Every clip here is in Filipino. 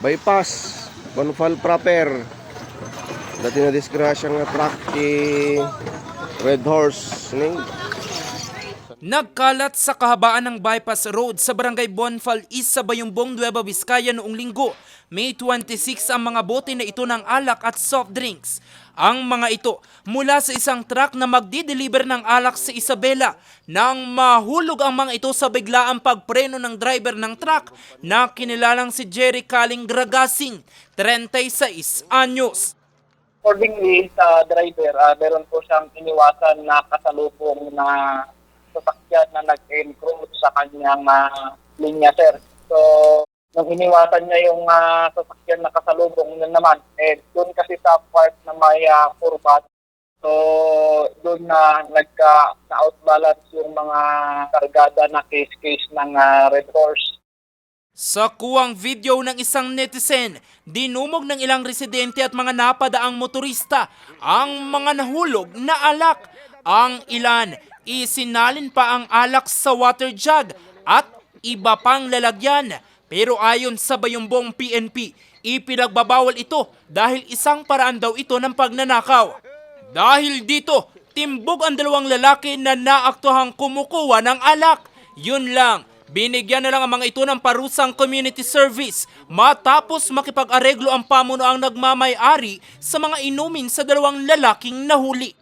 bypass, Bonfal proper. Dati na disgrasya nga truck ti Red Horse ning Nagkalat sa kahabaan ng bypass road sa barangay Bonfal East sa Bayumbong, Nueva Vizcaya noong linggo. May 26 ang mga bote na ito ng alak at soft drinks. Ang mga ito mula sa isang truck na magdi-deliver ng alak sa Isabela nang mahulog ang mga ito sa biglaang pagpreno ng driver ng truck na kinilalang si Jerry Kaling Gragasing, 36 anyos. accordingly sa driver, ah, meron po siyang iniwasan na kasalubong na sasakyan na nag-encroach sa kanyang ah, linya, sir. So, nung iniwasan niya yung ah, sasakyan na kasalubong na naman, eh, doon kasi sa part na may uh, kurbat, so doon na nagka na-outbalance yung mga kargada na case-case ng ah, Red Horse. Sa kuwang video ng isang netizen, dinumog ng ilang residente at mga napadaang motorista ang mga nahulog na alak. Ang ilan, isinalin pa ang alak sa water jug at iba pang lalagyan. Pero ayon sa Bayumbong PNP, ipinagbabawal ito dahil isang paraan daw ito ng pagnanakaw. Dahil dito, timbog ang dalawang lalaki na naaktuhang kumukuha ng alak. Yun lang, binigyan na lang ang mga ito ng parusang community service matapos makipag-areglo ang pamuno ang nagmamay-ari sa mga inumin sa dalawang lalaking nahuli.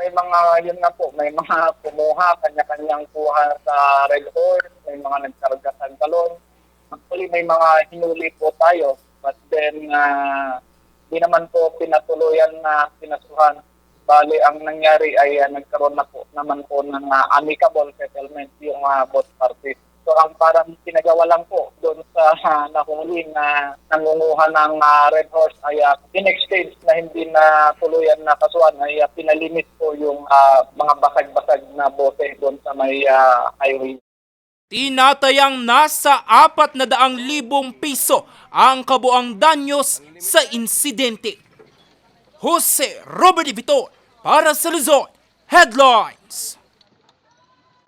May mga, yun nga po, may mga kumuha, kanya-kanyang kuha sa Red Horse, may mga nagkarga sa galon. Actually, may mga hinuli po tayo, but then, uh, di naman po pinatuloyan na pinasuhan. Bali, ang nangyari ay ah, nagkaroon na po naman po ng ah, amicable settlement yung uh, both parties. So, ang parang pinagawa lang po doon sa ah, nahuli na nangunguha ng ah, Red Horse ay uh, in exchange na hindi na tuluyan na kasuhan ay ah, pinalimit po yung ah, mga basag-basag na bote doon sa may ah, highway. Tinatayang nasa apat na daang libong piso ang kabuang danyos sa insidente. Jose Robert Vitor para sa Luzon Headlines.